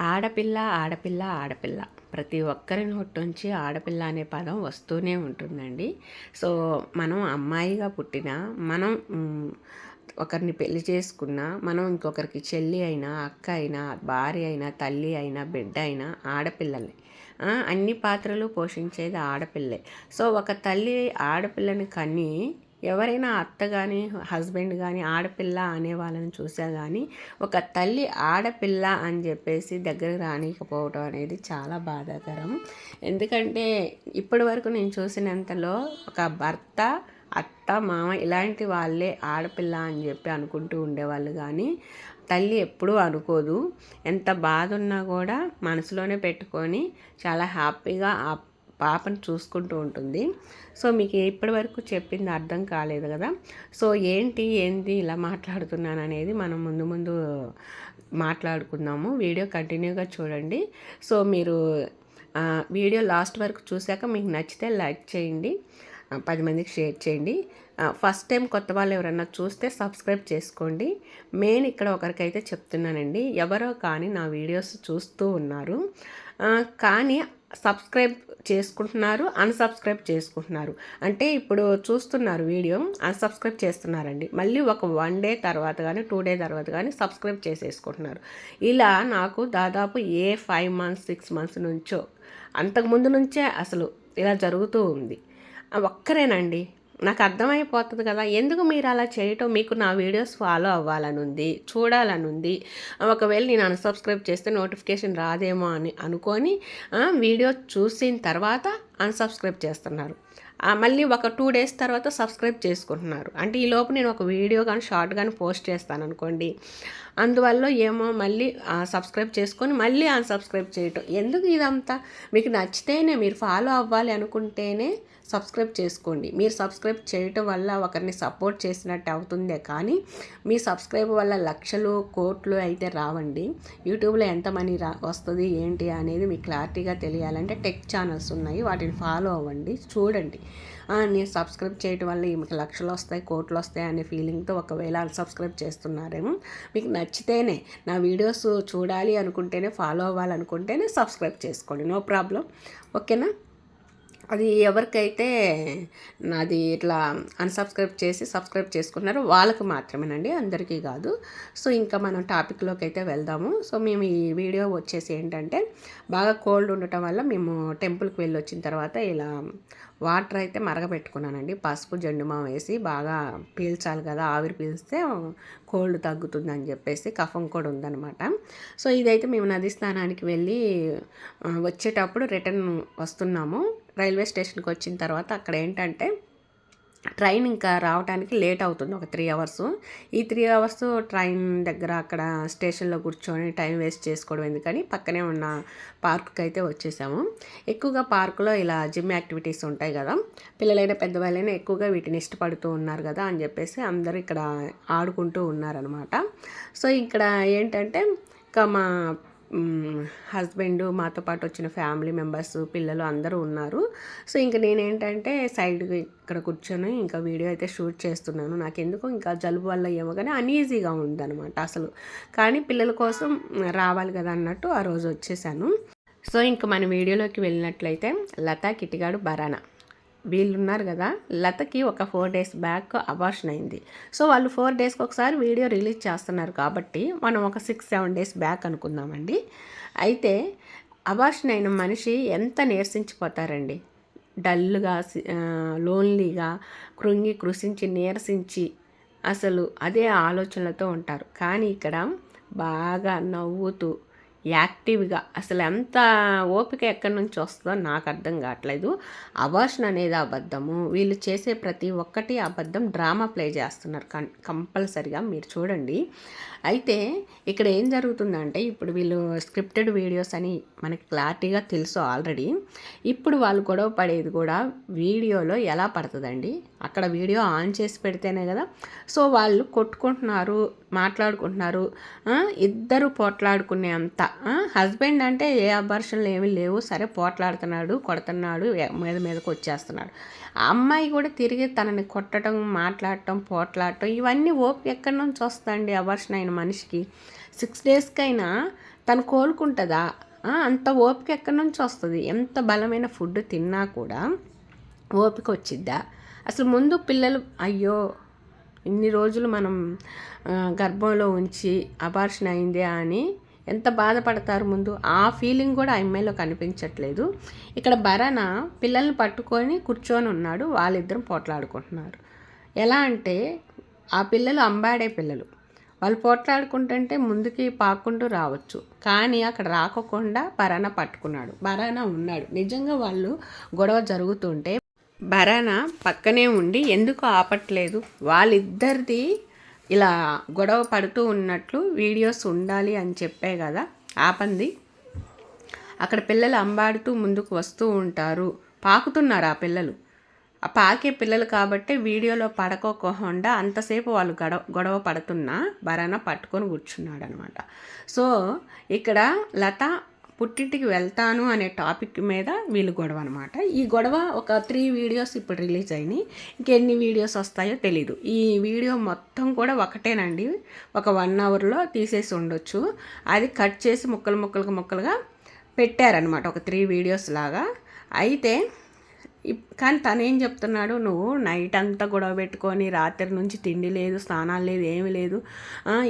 ఆడపిల్ల ఆడపిల్ల ఆడపిల్ల. ప్రతి ఒక్కరి నోటి నుంచి ఆడపిల్ల అనే పదం వస్తూనే ఉంటుందండి. సో మనం అమ్మాయిగా పుట్టిన మనం ఒకరిని పెళ్ళి చేసుకున్నా మనం ఇంకొకరికి చెల్లి అయినా అక్క అయినా భార్య అయినా తల్లి అయినా బిడ్డ అయినా ఆడపిల్లలే. అన్ని పాత్రలు పోషించేది ఆడపిల్లే. సో ఒక తల్లి ఆడపిల్లని కని ఎవరైనా అత్త కానీ హస్బెండ్ కానీ ఆడపిల్ల అనే వాళ్ళని చూసా కానీ ఒక తల్లి ఆడపిల్ల అని చెప్పేసి దగ్గరకు రానికపోవడం అనేది చాలా బాధాకరం. ఎందుకంటే ఇప్పటి వరకు నేను చూసినంతలో ఒక భర్త అత్త మామ ఇలాంటి వాళ్ళే ఆడపిల్ల అని చెప్పి అనుకుంటూ ఉండేవాళ్ళు కానీ తల్లి ఎప్పుడూ అనుకోదు. ఎంత బాధ ఉన్నా కూడా మనసులోనే పెట్టుకొని చాలా హ్యాపీగా ఆ పాపను చూసుకుంటూ ఉంటుంది. సో మీకు ఇప్పటి వరకు చెప్పింది అర్థం కాలేదు కదా. సో ఏంటి ఏంటి ఇలా మాట్లాడుతున్నాను అనేది మనం ముందు ముందు మాట్లాడుకుందాము. వీడియో కంటిన్యూగా చూడండి. సో మీరు వీడియో లాస్ట్ వరకు చూశాక మీకు నచ్చితే లైక్ చేయండి. పది మందికి షేర్ చేయండి. ఫస్ట్ టైం కొత్త వాళ్ళు ఎవరన్నా చూస్తే సబ్స్క్రైబ్ చేసుకోండి. మెయిన్ ఇక్కడ ఒకరికైతే చెప్తున్నానండి. ఎవరో కానీ నా వీడియోస్ చూస్తూ ఉన్నారు. కానీ సబ్స్క్రైబ్ చేసుకుంటున్నారు అన్సబ్స్క్రైబ్ చేసుకుంటున్నారు. అంటే ఇప్పుడు చూస్తున్నారు వీడియో అన్సబ్స్క్రైబ్ చేస్తున్నారండి. మళ్ళీ ఒక వన్ డే తర్వాత కానీ టూ డే తర్వాత కానీ సబ్స్క్రైబ్ చేసేసుకుంటున్నారు. ఇలా నాకు దాదాపు a five months six months నుంచో అంతకుముందు నుంచే అసలు ఇలా జరుగుతూ ఉంది. ఒక్కరేనండి నాకు అర్థమైపోతుంది కదా. ఎందుకు మీరు అలా చేయటం? మీకు నా వీడియోస్ ఫాలో అవ్వాలని ఉంది చూడాలని ఉంది ఒకవేళ నేను అన్సబ్స్క్రైబ్ చేస్తే నోటిఫికేషన్ రాదేమో అని అనుకొని వీడియో చూసిన తర్వాత అన్సబ్స్క్రైబ్ చేస్తున్నారు. మళ్ళీ ఒక టూ డేస్ తర్వాత సబ్స్క్రైబ్ చేసుకుంటున్నారు. అంటే ఈ లోపు నేను ఒక వీడియో కానీ షార్ట్ కానీ పోస్ట్ చేస్తాను అనుకోండి. అందువల్ల ఏమో మళ్ళీ సబ్స్క్రైబ్ చేసుకొని మళ్ళీ అన్సబ్స్క్రైబ్ చేయటం. ఎందుకు ఇదంతా? మీకు నచ్చితేనే మీరు ఫాలో అవ్వాలి అనుకుంటేనే సబ్స్క్రైబ్ చేసుకోండి. మీరు సబ్స్క్రైబ్ చేయటం వల్ల ఒకరిని సపోర్ట్ చేసినట్టు అవుతుందే కానీ మీ సబ్స్క్రైబ్ వల్ల లక్షలు కోట్లు అయితే రావండి. యూట్యూబ్లో ఎంత మనీ రా వస్తుంది ఏంటి అనేది మీకు క్లారిటీగా తెలియాలంటే టెక్ ఛానల్స్ ఉన్నాయి. వాటిని ఫాలో అవ్వండి. చూడండి. నేను సబ్స్క్రైబ్ చేయటం వల్ల మీకు లక్షలు వస్తాయి కోట్లు వస్తాయి అనే ఫీలింగ్తో ఒకవేళ అన్సబ్స్క్రైబ్ చేస్తున్నారేమో మీకు నచ్చితేనే నా వీడియోస్ చూడాలి అనుకుంటేనే ఫాలో అవ్వాలనుకుంటేనే సబ్స్క్రైబ్ చేసుకోండి. నో ప్రాబ్లం ఓకేనా అది ఎవరికైతే నాది ఇట్లా అన్సబ్స్క్రైబ్ చేసి సబ్స్క్రైబ్ చేసుకున్నారో వాళ్ళకి మాత్రమేనండి అందరికీ కాదు. సో ఇంకా మనం టాపిక్లోకి అయితే వెళ్దాము. సో మేము ఈ వీడియో వచ్చేసి ఏంటంటే బాగా కోల్డ్ ఉండటం వల్ల మేము టెంపుల్కి వెళ్ళి వచ్చిన తర్వాత ఇలా వాటర్ అయితే మరగపెట్టుకున్నానండి పసుపు జెండుమా వేసి బాగా పీల్చాలి కదా ఆవిరి పీల్స్తే కోల్డ్ తగ్గుతుందని చెప్పేసి కఫం కూడా ఉందన్నమాట. సో ఇదైతే మేము నది స్నానానికి వెళ్ళి వచ్చేటప్పుడు రిటర్న్ వస్తున్నాము. రైల్వే స్టేషన్కి వచ్చిన తర్వాత అక్కడ ఏంటంటే ట్రైన్ ఇంకా రావడానికి లేట్ అవుతుంది ఒక త్రీ అవర్స్. ఈ త్రీ అవర్స్ ట్రైన్ దగ్గర అక్కడ స్టేషన్లో కూర్చొని టైం వేస్ట్ చేసుకోవడం ఎందుకని పక్కనే ఉన్న పార్క్కి అయితే వచ్చేసాము. ఎక్కువగా పార్కులో ఇలా జిమ్ యాక్టివిటీస్ ఉంటాయి కదా పిల్లలైనా పెద్దవాళ్ళైనా ఎక్కువగా వీటిని ఇష్టపడుతూ ఉన్నారు కదా అని చెప్పేసి అందరూ ఇక్కడ ఆడుకుంటూ ఉన్నారనమాట సో ఇక్కడ ఏంటంటే ఇంకా మా హస్బెండ్ మాతో పాటు వచ్చిన ఫ్యామిలీ మెంబర్స్ పిల్లలు అందరూ ఉన్నారు. సో ఇంక నేనేంటంటే సైడ్ ఇక్కడ కూర్చొని ఇంకా వీడియో అయితే షూట్ చేస్తున్నాను. నాకు ఎందుకు ఇంకా జలుబు వల్ల ఏమో కానీ అన్ఈజీగా ఉందన్నమాట అసలు. కానీ పిల్లల కోసం రావాలి కదా అన్నట్టు ఆ రోజు వచ్చేసాను. సో ఇంక మన వీడియోలోకి వెళ్ళినట్లయితే లతా కిటిగాడు బరానా. వీళ్ళున్నారు కదా లతకి ఒక ఫోర్ డేస్ బ్యాక్ అబార్షన్ అయింది. సో వాళ్ళు ఫోర్ డేస్కి ఒకసారి వీడియో రిలీజ్ చేస్తున్నారు కాబట్టి మనం ఒక సిక్స్ సెవెన్ డేస్ బ్యాక్ అనుకుందామండి. అయితే అబార్షన్ అయిన మనిషి ఎంత నీరసించిపోతారండి? డల్గా లోన్లీగా కృంగి కృషించి నీరసించి అసలు అదే ఆలోచనలతో ఉంటారు. కానీ ఇక్కడ బాగా నవ్వుతూ యాక్టివ్గా. అసలు ఎంత ఓపిక ఎక్కడి నుంచి వస్తుందో నాకు అర్థం కావట్లేదు. అబార్షన్ అనేది అబద్ధము. వీళ్ళు చేసే ప్రతి ఒక్కటి అబద్ధం. డ్రామా ప్లే చేస్తున్నారు కం కంపల్సరిగా మీరు చూడండి. అయితే ఇక్కడ ఏం జరుగుతుందంటే ఇప్పుడు వీళ్ళు స్క్రిప్టెడ్ వీడియోస్ అని మనకి క్లారిటీగా తెలుసు ఆల్రెడీ. ఇప్పుడు వాళ్ళు గొడవ పడేది కూడా వీడియోలో ఎలా పడుతుందండి? అక్కడ వీడియో ఆన్ చేసి పెడితేనే కదా. సో వాళ్ళు కొట్టుకుంటున్నారు. మాట్లాడుకుంటున్నారు. ఇద్దరు పోట్లాడుకునే అంత హస్బెండ్ అంటే ఏ అబార్షన్లు ఏమీ లేవు. సరే పోట్లాడుతున్నాడు కొడుతున్నాడు మీద మీదకు వచ్చేస్తున్నాడు. ఆ అమ్మాయి కూడా తిరిగి తనని కొట్టడం మాట్లాడటం పోట్లాడటం ఇవన్నీ ఓపిక ఎక్కడి నుంచి వస్తుందండి అబార్షన్ అయిన మనిషికి? సిక్స్ డేస్కైనా తను కోలుకుంటుందా? అంత ఓపిక ఎక్కడి నుంచి వస్తుంది? ఎంత బలమైన ఫుడ్ తిన్నా కూడా ఓపిక వచ్చిద్దా? అసలు ముందు పిల్లలు అయ్యో ఇన్ని రోజులు మనం గర్భంలో ఉంచి అబార్షన్ అయిందే అని ఎంత బాధపడతారు ముందు? ఆ ఫీలింగ్ కూడా ఆ అమ్మాయిలో కనిపించట్లేదు. ఇక్కడ భరణ పిల్లల్ని పట్టుకొని కూర్చొని ఉన్నాడు వాళ్ళిద్దరం పోట్లాడుకుంటున్నారు. ఎలా అంటే ఆ పిల్లలు అంబాడే పిల్లలు. వాళ్ళు పోట్లాడుకుంటుంటే ముందుకి పాక్కుంటూ రావచ్చు. కానీ అక్కడ రాకోకుండా భరాన పట్టుకున్నాడు. భరాన ఉన్నాడు. నిజంగా వాళ్ళు గొడవ జరుగుతుంటే భరాన పక్కనే ఉండి ఎందుకు ఆపట్లేదు? వాళ్ళిద్దరిది ఇలా గొడవ పడుతూ ఉన్నట్లు వీడియోస్ ఉండాలి అని చెప్పే కదా ఆపంది అక్కడ పిల్లలు అంబాడుతూ ముందుకు వస్తూ ఉంటారు. పాకుతున్నారు ఆ పిల్లలు. ఆ పాకే పిల్లలు కాబట్టి వీడియోలో పడకోకుండా అంతసేపు వాళ్ళు గొడవ గొడవ పడుతున్నా బరాన పట్టుకొని కూర్చున్నాడు అనమాట సో ఇక్కడ లత పుట్టింటికి వెళ్తాను అనే టాపిక్ మీద వీళ్ళు గొడవ అనమాట ఈ గొడవ ఒక త్రీ వీడియోస్ ఇప్పుడు రిలీజ్ అయినాయి. ఇంకెన్ని వీడియోస్ వస్తాయో తెలీదు. ఈ వీడియో మొత్తం కూడా ఒకటేనండి. ఒక వన్ అవర్లో తీసేసి ఉండొచ్చు. అది కట్ చేసి ముక్కలు ముక్కలుగా ముక్కలుగా పెట్టారనమాట ఒక త్రీ వీడియోస్ లాగా. అయితే కానీ తను ఏం చెప్తున్నాడు? నువ్వు నైట్ అంతా గొడవ పెట్టుకొని రాత్రి నుంచి తిండి లేదు స్నానాలు లేదు ఏమి లేదు.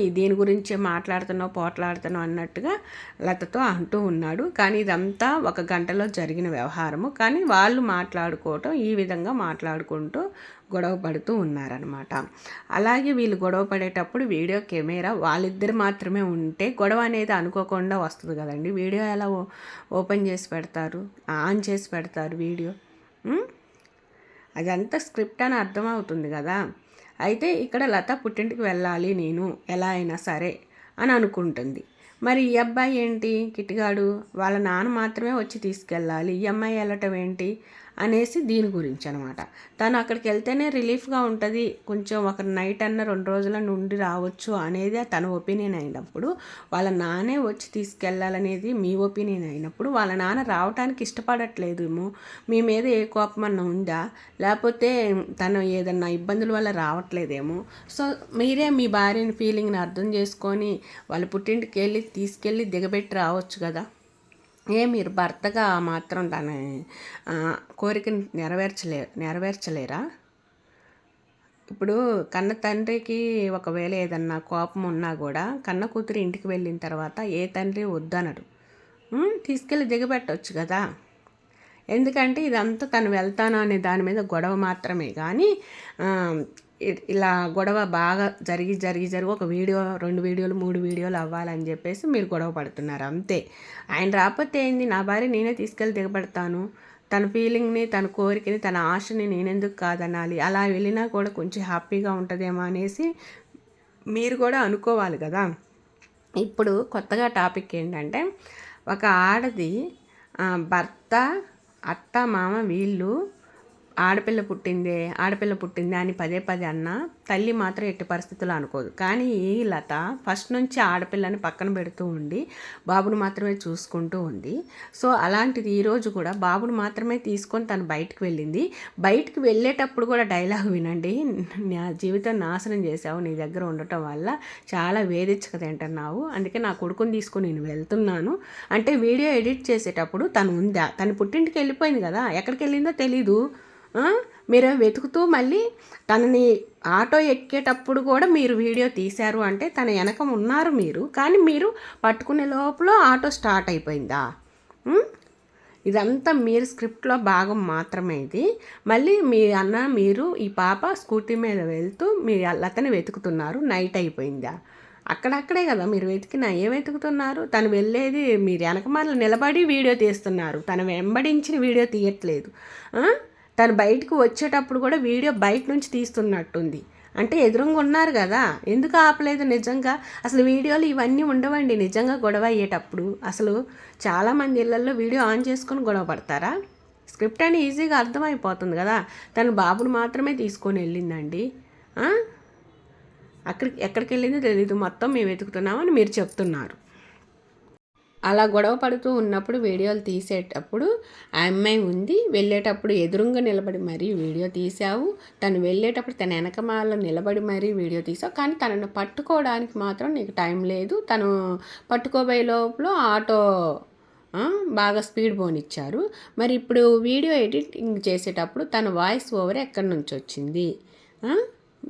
దీని గురించే మాట్లాడుతున్నావు పోట్లాడుతున్నావు అన్నట్టుగా లతతో అంటూ ఉన్నాడు. కానీ ఇదంతా ఒక గంటలో జరిగిన వ్యవహారము. కానీ వాళ్ళు మాట్లాడుకోవటం ఈ విధంగా మాట్లాడుకుంటూ గొడవ పడుతూ ఉన్నారనమాట అలాగే వీళ్ళు గొడవ పడేటప్పుడు వీడియో కెమెరా వాళ్ళిద్దరు మాత్రమే ఉంటే గొడవ అనేది అనుకోకుండా వస్తుంది కదండి. వీడియో ఎలా ఓ- ఓపెన్ చేసి పెడతారు? ఆన్ చేసి పెడతారు వీడియో? అదంతా స్క్రిప్ట్ అని అర్థమవుతుంది కదా. అయితే ఇక్కడ లత పుట్టింటికి వెళ్ళాలి నేను ఎలా అయినా సరే అని అనుకుంటుంది. మరి ఈ అబ్బాయి ఏంటి? కిటిగాడు వాళ్ళ నాన్న మాత్రమే వచ్చి తీసుకెళ్ళాలి. ఈ అమ్మాయి వెళ్ళటం ఏంటి? అనేసి దీని గురించి అనమాట తను అక్కడికి వెళ్తేనే రిలీఫ్గా ఉంటుంది. కొంచెం ఒక నైట్ అన్న రెండు రోజుల నుండి రావచ్చు అనేది తన ఒపీనియన్ అయినప్పుడు వాళ్ళ నాన్నే వచ్చి తీసుకెళ్ళాలనేది మీ ఒపీనియన్ అయినప్పుడు వాళ్ళ నాన్న రావడానికి ఇష్టపడట్లేదేమో మీ మీద ఏ కోపం అన్న ఉందా? లేకపోతే తను ఏదన్నా ఇబ్బందుల వల్ల రావట్లేదేమో? సో మీరే మీ భార్యని ఫీలింగ్ని అర్థం చేసుకొని వాళ్ళ పుట్టింటికి వెళ్ళి తీసుకెళ్ళి దిగబెట్టి రావచ్చు కదా? ఏ మీరు భర్తగా మాత్రం దాని కోరికను నెరవేర్చలే నెరవేర్చలేరా? ఇప్పుడు కన్న తండ్రికి ఒకవేళ ఏదన్నా కోపం ఉన్నా కూడా కన్న కూతురు ఇంటికి వెళ్ళిన తర్వాత ఏ తండ్రి వద్దనడు. తీసుకెళ్ళి దిగబెట్టవచ్చు కదా. ఎందుకంటే ఇదంతా తను వెళ్తాను అనే దాని మీద గొడవ మాత్రమే. కానీ ఇలా గొడవ బాగా జరిగి జరిగి జరిగి ఒక వీడియో రెండు వీడియోలు మూడు వీడియోలు అవ్వాలని చెప్పేసి మీరు గొడవ పడుతున్నారు. అంతే. ఆయన రాకపోతే ఏంది? నా భార్య నేనే తీసుకెళ్ళి దిగబడతాను. తన ఫీలింగ్ని తన కోరికని తన ఆశని నేనెందుకు కాదనాలి? అలా వెళ్ళినా కూడా కొంచెం హ్యాపీగా ఉంటుందేమో అనేసి మీరు కూడా అనుకోవాలి కదా. ఇప్పుడు కొత్తగా టాపిక్ ఏంటంటే ఒక ఆడది భర్త అత్త మామ వీళ్ళు ఆడపిల్ల పుట్టిందే ఆడపిల్ల పుట్టిందే అని పదే పదే అన్న తల్లి మాత్రం ఎట్టి పరిస్థితుల్లో అనుకోదు. కానీ ఈ లత ఫస్ట్ నుంచి ఆడపిల్లని పక్కన పెడుతూ ఉండి బాబుని మాత్రమే చూసుకుంటూ ఉంది. సో అలాంటిది ఈరోజు కూడా బాబుని మాత్రమే తీసుకొని తను బయటకు వెళ్ళింది. బయటకు వెళ్ళేటప్పుడు కూడా డైలాగ్ వినండి. నా జీవితం నాశనం చేసావు నీ దగ్గర ఉండటం వల్ల చాలా వేధించక తింటున్నావు. అందుకే నా కొడుకుని తీసుకొని నేను వెళ్తున్నాను. అంటే వీడియో ఎడిట్ చేసేటప్పుడు తను ఉందా? తను పుట్టింటికి వెళ్ళిపోయింది కదా ఎక్కడికి వెళ్ళిందో తెలీదు. మీరు వెతుకుతూ మళ్ళీ తనని ఆటో ఎక్కేటప్పుడు కూడా మీరు వీడియో తీశారు అంటే తన వెనక ఉన్నారు మీరు. కానీ మీరు పట్టుకునే లోపల ఆటో స్టార్ట్ అయిపోయిందా? ఇదంతా మీరు స్క్రిప్ట్లో భాగం మాత్రమే ఇది. మళ్ళీ మీ అన్న మీరు ఈ పాప స్కూటీ మీద వెళ్తూ మీ లతని వెతుకుతున్నారు. నైట్ అయిపోయిందా? అక్కడక్కడే కదా మీరు వెతికిన. ఏ వెతుకుతున్నారు? తను వెళ్ళేది మీరు వెనకమాల నిలబడి వీడియో తీస్తున్నారు. తను వెంబడించిన వీడియో తీయట్లేదు. తను బయటకు వచ్చేటప్పుడు కూడా వీడియో బయట నుంచి తీస్తున్నట్టుంది. అంటే ఎదురుగా ఉన్నారు కదా ఎందుకు ఆపలేదు నిజంగా? అసలు వీడియోలు ఇవన్నీ ఉండవండి నిజంగా గొడవ అయ్యేటప్పుడు. అసలు చాలామంది ఇళ్ళల్లో వీడియో ఆన్ చేసుకొని గొడవ పడతారా? స్క్రిప్ట్ అని ఈజీగా అర్థమైపోతుంది కదా. తను బాబుని మాత్రమే తీసుకొని వెళ్ళిందండి. అక్కడికి ఎక్కడికి వెళ్ళిందో తెలీదు. మొత్తం మేము వెతుకుతున్నామని మీరు చెప్తున్నారు. అలా గొడవ పడుతూ ఉన్నప్పుడు వీడియోలు తీసేటప్పుడు ఆ అమ్మాయి ఉంది. వెళ్ళేటప్పుడు ఎదురుగా నిలబడి మరీ వీడియో తీసావు తను వెళ్ళేటప్పుడు తన వెనకమాల నిలబడి మరీ వీడియో తీసావు కానీ తనను పట్టుకోవడానికి మాత్రం నీకు టైం లేదు. తను పట్టుకోబోయే లోపల ఆటో బాగా స్పీడ్ పోనిచ్చారు. మరి ఇప్పుడు వీడియో ఎడిటింగ్ చేసేటప్పుడు తన వాయిస్ ఓవర్ ఎక్కడి నుంచి వచ్చింది?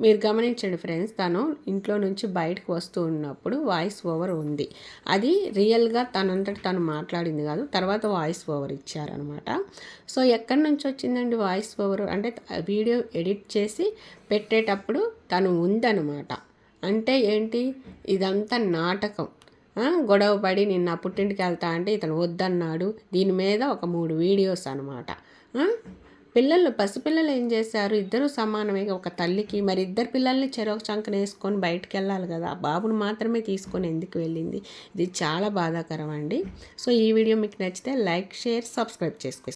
మీరు గమనించండి ఫ్రెండ్స్ తను ఇంట్లో నుంచి బయటకు వస్తూ ఉన్నప్పుడు వాయిస్ ఓవర్ ఉంది. అది రియల్గా తనంతటి తను మాట్లాడింది కాదు తర్వాత వాయిస్ ఓవర్ ఇచ్చారనమాట సో ఎక్కడి నుంచి వచ్చిందండి వాయిస్ ఓవర్? అంటే వీడియో ఎడిట్ చేసి పెట్టేటప్పుడు తను ఉందన్నమాట. అంటే ఏంటి? ఇదంతా నాటకం. గొడవ పడి నిన్న పుట్టింటికి వెళ్తా అంటే ఇతను వద్దన్నాడు. దీని మీద ఒక మూడు వీడియోస్ అనమాట పిల్లలు పసిపిల్లలు ఏం చేశారు? ఇద్దరు సమానమే ఒక తల్లికి. మరి ఇద్దరు పిల్లల్ని చెరొక చంకన వేసుకొని బయటకు వెళ్ళాలి కదా. ఆ బాబును మాత్రమే తీసుకొని ఎందుకు వెళ్ళింది? ఇది చాలా బాధాకరం అండి. సో ఈ వీడియో మీకు నచ్చితే లైక్ షేర్ సబ్స్క్రైబ్ చేసుకోండి.